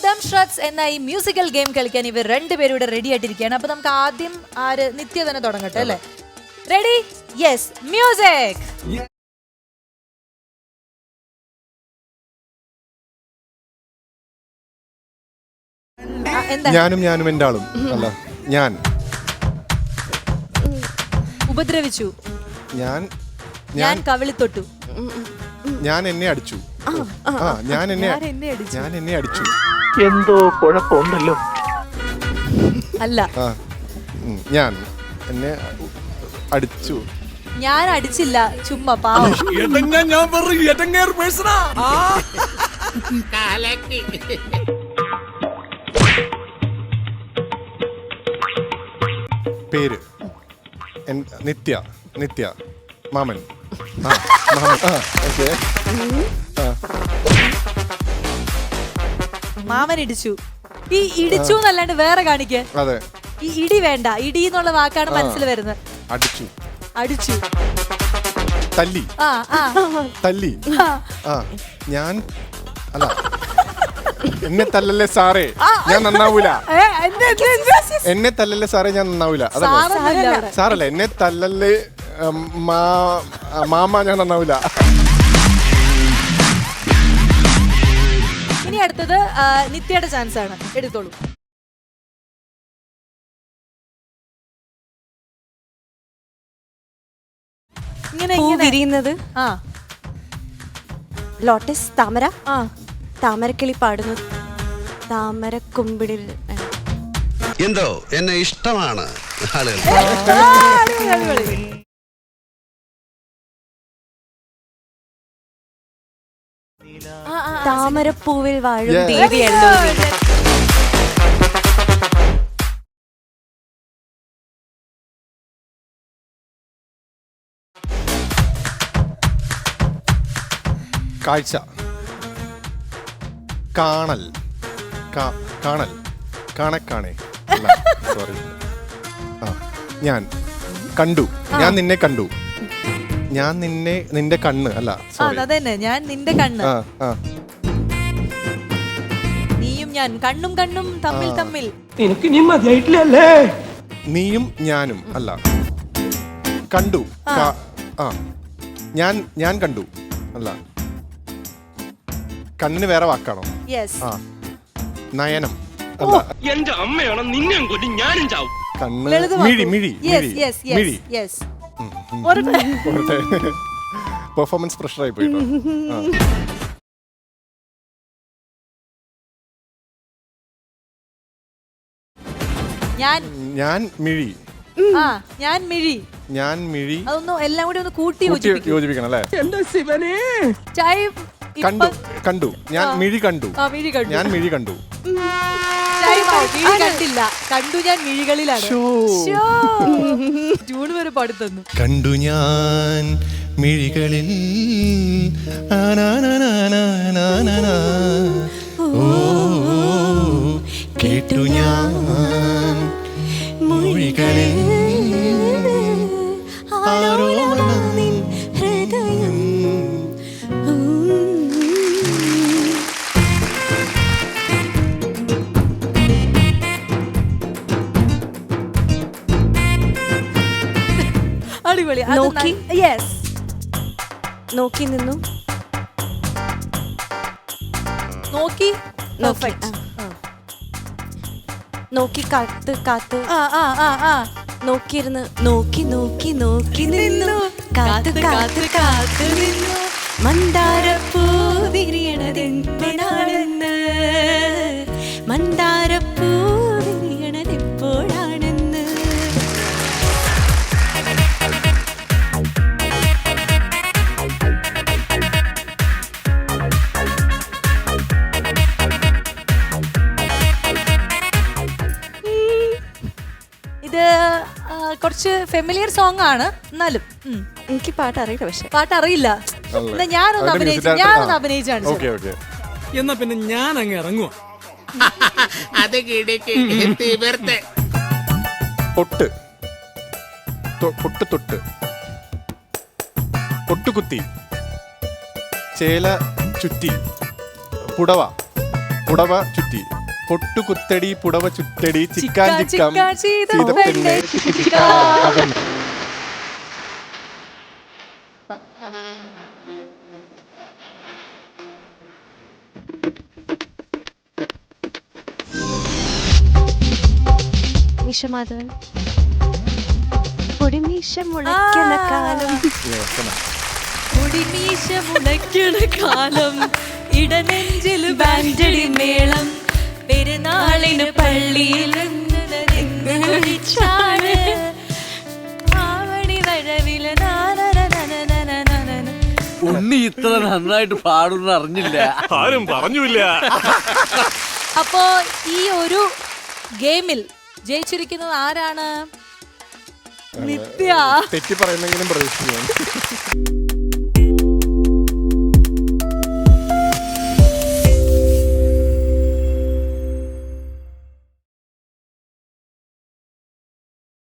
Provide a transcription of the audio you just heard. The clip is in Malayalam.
അമൃതം ഷട്സ് എന്ന ഈ മ്യൂസിക്കൽ ഗെയിം കളിക്കാൻ ഇവർ രണ്ടുപേരും ഇവിടെ റെഡി ആയിട്ടിരിക്കുകയാണ്. അപ്പൊ നമുക്ക് ആദ്യം ആര്? നിത്യ തന്നെ തുടങ്ങട്ടെ അല്ലേ? റെഡി യെസ് മ്യൂസിക് ഞാനും ഞാനും എന്റെ ആളും അല്ല ഞാൻ. ഉപദ്രവിച്ചു. ഞാൻ ഞാൻ കവിളിത്തൊട്ടു. കവിളി തൊട്ടു ഞാൻ എന്നെ അടിച്ചു. ആ ഞാൻ എന്നെ അടിച്ചു. ഞാൻ എന്നെ അടിച്ചു. എന്തോ കുഴപ്പമുണ്ടല്ലോ. അല്ല. ആ ഉം, ഞാൻ എന്നെ അടിച്ചു. ഞാൻ അടിച്ചില്ല ചുമ്മാ പാവം. എടങ്ങ ഞാൻ പറഞ്ഞു എടങ്ങേർ പേഴ്സണാ? പേര്. എൻ- നിത്യ നിത്യ. മാമൻ. ആ മാമൻ. ആ ഓക്കെ. മാമൻ ഇടിച്ചു ഈ ഇടിച്ചു എന്നല്ലാണ്ട് വേറെ കാണിക്ക്. അതെ. ഈ ഇടി വേണ്ട ഇടി എന്നുള്ള വാക്കാണ് മനസ്സിൽ വരുന്നത്. അടിച്ചു. അടിച്ചു. തല്ലി. ആ ആ. തല്ലി. ആ. ഞാൻ അല്ല. എന്നെ തല്ലല്ലേ സാറേ? ഞാൻ നന്നാവൂല. ഏ, എന്ത്, എന്ത്, എന്ത്? എന്നെ തല്ലല്ലേ സാറേ ഞാൻ നന്നാവൂല. അതല്ലേ. സാറല്ല എന്നെ തല്ലല്ലേ ഉം, മാ- മാമ ഞാൻ നന്നാവൂല. ഇനി അടുത്തത് നിത്യയുടെ ചാൻസ് ആണ്. എടുത്തോളൂ. ഇങ്ങനെ വിരിയുന്നത്? ആ. ലോട്ടസ് താമര? ആ. താമരക്കിളി പാടുന്നു താമര കുമ്പിടിൽ എന്തോ എന്നെ ഇഷ്ടമാണ്. ആളുകൾ. താമരപ്പൂവിൽ വാഴും. ദേവിയല്ലോ കാഴ്ച. കാണൽ. കാ- കാണൽ. കാണക്കാണേ. സോറി ആ ഞാൻ കണ്ടു. ഞാൻ നിന്നെ കണ്ടു. ഞാൻ നിന്നെ നിന്റെ കണ്ണ് അല്ല ആ സോറി അതന്നെ ഞാൻ നിന്റെ കണ്ണ്. ആ ആ. നീയും ഞാൻ കണ്ണും കണ്ണും തമ്മിൽ തമ്മിൽ. നിനക്ക് നീ മതിയായിട്ടില്ലല്ലേ? നീയും ഞാനും അല്ല. കണ്ടു കാ- ആ. ഞാൻ ഞാൻ കണ്ടു അല്ല. കണ്ണിന് വേറെ വാക്കാണോ? യെസ് ആ. നയനം അല്ല. എന്റെ അമ്മയാണ്? നിന്നെയും കൊല്ലി ഞാനും ചാവും. കണ്ണ് മിഴി മിഴി യെസ് മിഴി യെസ് മിഴി. പെർഫോമൻസ് പ്രഷറായി പോയിട്ടോ. ഞാൻ ഞാൻ മിഴി. ആ ഞാൻ മിഴി. ഞാൻ മിഴി. അതൊന്നും എല്ലാം കൂടി ഒന്ന് കൂട്ടി യോജിപ്പിക്കണം അല്ലേ? എന്റെ ശിവനെ. ചായ കണ്ടു കണ്ടു. ഞാൻ മിഴി കണ്ടു. ആ മിഴി കണ്ടു. ഞാൻ മിഴി കണ്ടു. കണ്ടില്ല. കണ്ടു ഞാൻ മിഴികളിലാണ്. ജൂൺ വരെ കണ്ടു ഞാൻ മിഴികളിൽ. അടിപൊളി. നോക്കി? യെസ് നോക്കി നിന്നു. നോക്കി. നോക്കി കാത്ത് കാത്ത്. ആ ആ ആ ആ. നോക്കിയിരുന്ന് നോക്കി നോക്കി നോക്കി നിന്നു. കാത്ത് കാത്ത് കാത്ത് നിന്നു. മന്ദാരപ്പൂ ഇത് ആ, കുറച്ച് ഫെമിലിയർ സോങ് ആണ്. എന്നാലും ഉം. എനിക്ക് പാട്ട് അറിയില്ല പക്ഷെ. പാട്ട് അറിയില്ല. എന്നാ ഞാനൊന്ന് അഭിനയിച്ചു ഞാനൊന്ന് അഭിനയിച്ചാണ് ഓക്കെ ഓക്കെ. എന്നാ പിന്നെ ഞാൻ അങ്ങ് ഇറങ്ങുവാ. അത് കിടക്ക് തീവർത്ത് പൊട്ട്. തൊ- പൊട്ട് തൊട്ട്. പൊട്ടുകുത്തി. ചേല ചുറ്റി. പുടവ. പുടവ ചുറ്റി. പൊട്ടുകുത്തടി പുടവ ചുറ്റടി ചിക്കാൻ ചിക്കാം പൊടിമീശ മുളയ്ക്കണ കാലം. മുളയ്ക്കണ കാലം. ഇടനെഞ്ചിൽ ബാൻഡടി മേളം. പെരുന്നാളിന് പള്ളിയിൽ ഉണ്ണി ഇത്ര നന്നായിട്ട് പാടുന്ന അറിഞ്ഞില്ല. ആരും പറഞ്ഞില്ല. അപ്പോ ഈ ഒരു ഗെയിമിൽ ജയിച്ചിരിക്കുന്നത് ആരാണ്? നിത്യ. തെറ്റി പറയുന്നെങ്കിലും പ്രതീക്ഷിക്കുന്നു.